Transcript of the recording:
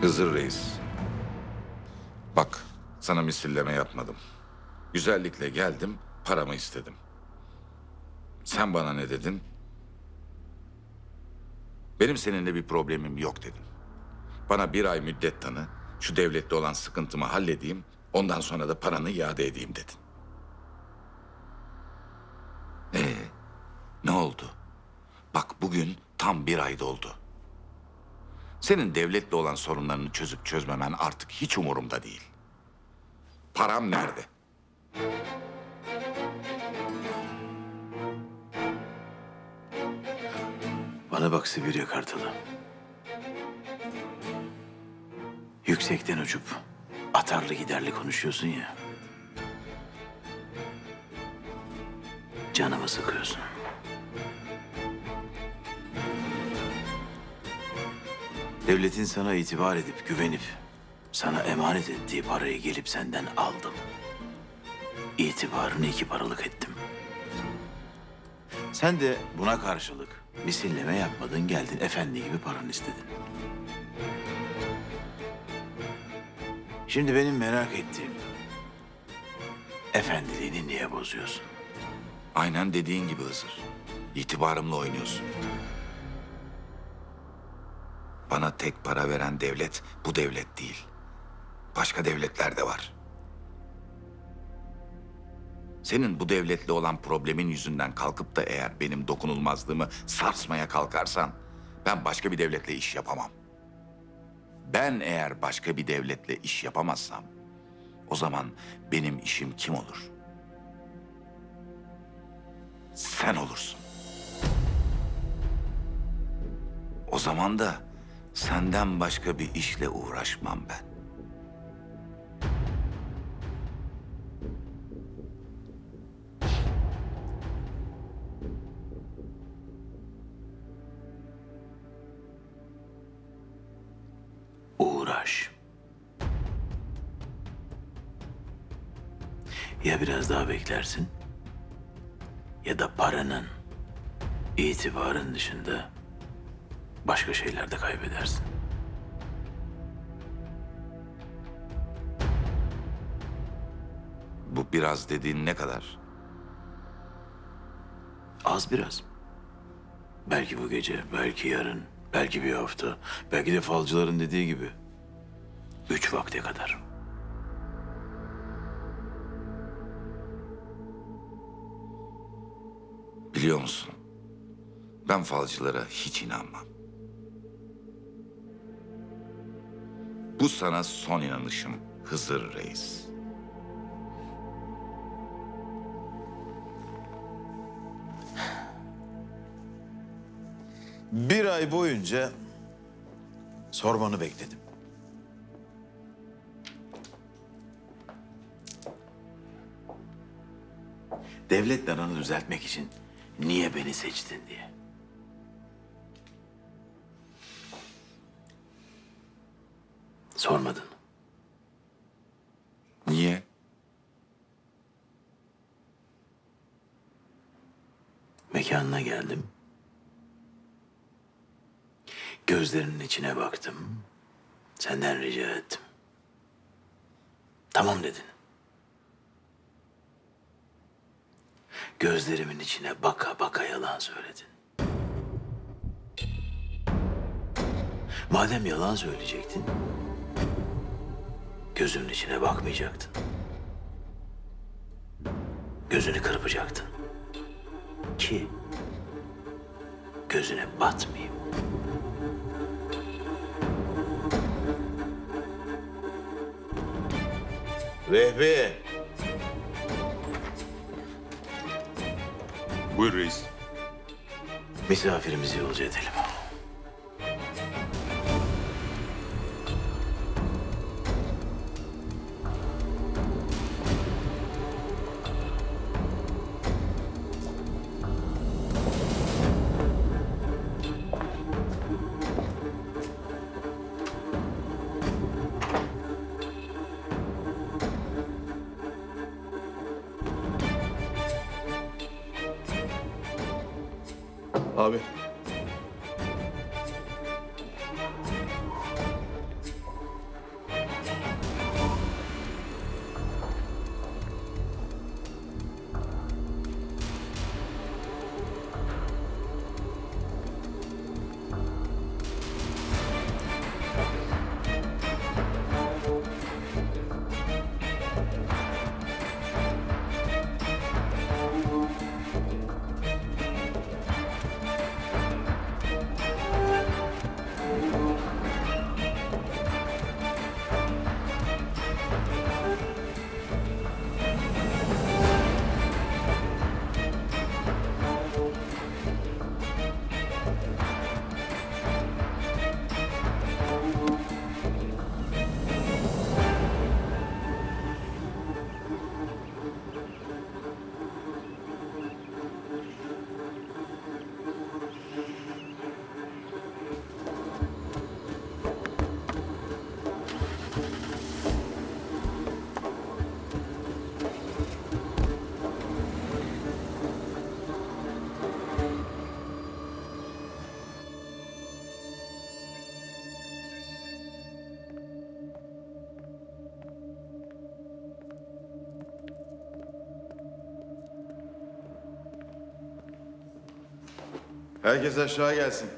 Hızır Reis. Bak sana misilleme yapmadım. Güzellikle geldim, paramı istedim. Sen bana ne dedin? Benim seninle bir problemim yok dedin. Bana bir ay müddet tanı, şu devlette olan sıkıntımı halledeyim, ondan sonra da paranı iade edeyim dedin. Ee, ne oldu? Bak bugün tam bir ay doldu. Senin devletle olan sorunlarını çözüp çözmemen artık hiç umurumda değil. Param nerede? Bana bak Sibirya Kartalı. Yüksekten uçup atarlı giderli konuşuyorsun ya. Canımı sıkıyorsun. Devletin sana itibar edip güvenip sana emanet ettiği parayı gelip senden aldım. İtibarını iki paralık ettim. Sen de buna karşılık misilleme yapmadın geldin efendi gibi paranı istedin. Şimdi benim merak ettiğim efendiliğini niye bozuyorsun? Aynen dediğin gibi Hızır. İtibarımla oynuyorsun. Bana tek para veren devlet bu devlet değil. Başka devletler de var. Senin bu devletle olan problemin yüzünden kalkıp da eğer benim dokunulmazlığımı sarsmaya kalkarsan ben başka bir devletle iş yapamam. Ben eğer başka bir devletle iş yapamazsam o zaman benim işim kim olur? Sen olursun. O zaman da senden başka bir işle uğraşmam ben. Uğraş. Ya biraz daha beklersin ya da paranın, itibarın dışında başka şeyler de kaybedersin. Bu biraz dediğin ne kadar? Az biraz. Belki bu gece, belki yarın, belki bir hafta, belki de falcıların dediği gibi. Üç vakte kadar. Biliyor musun? Ben falcılara hiç inanmam. Bu sana son inanışım Hızır Reis. Bir ay boyunca sormanı bekledim. Devletle aranı düzeltmek için niye beni seçtin diye. Sormadın. Niye? Mekanına geldim. Gözlerinin içine baktım. Senden rica ettim. Tamam dedin. Gözlerimin içine baka baka yalan söyledin. Madem yalan söyleyecektin, gözümün içine bakmayacaktın. Gözünü kırpacaktın. Ki gözüne batmayayım. Vehbi. Buyur reis. Misafirimizi yolcu edelim. Abi. Herkes aşağı gelsin.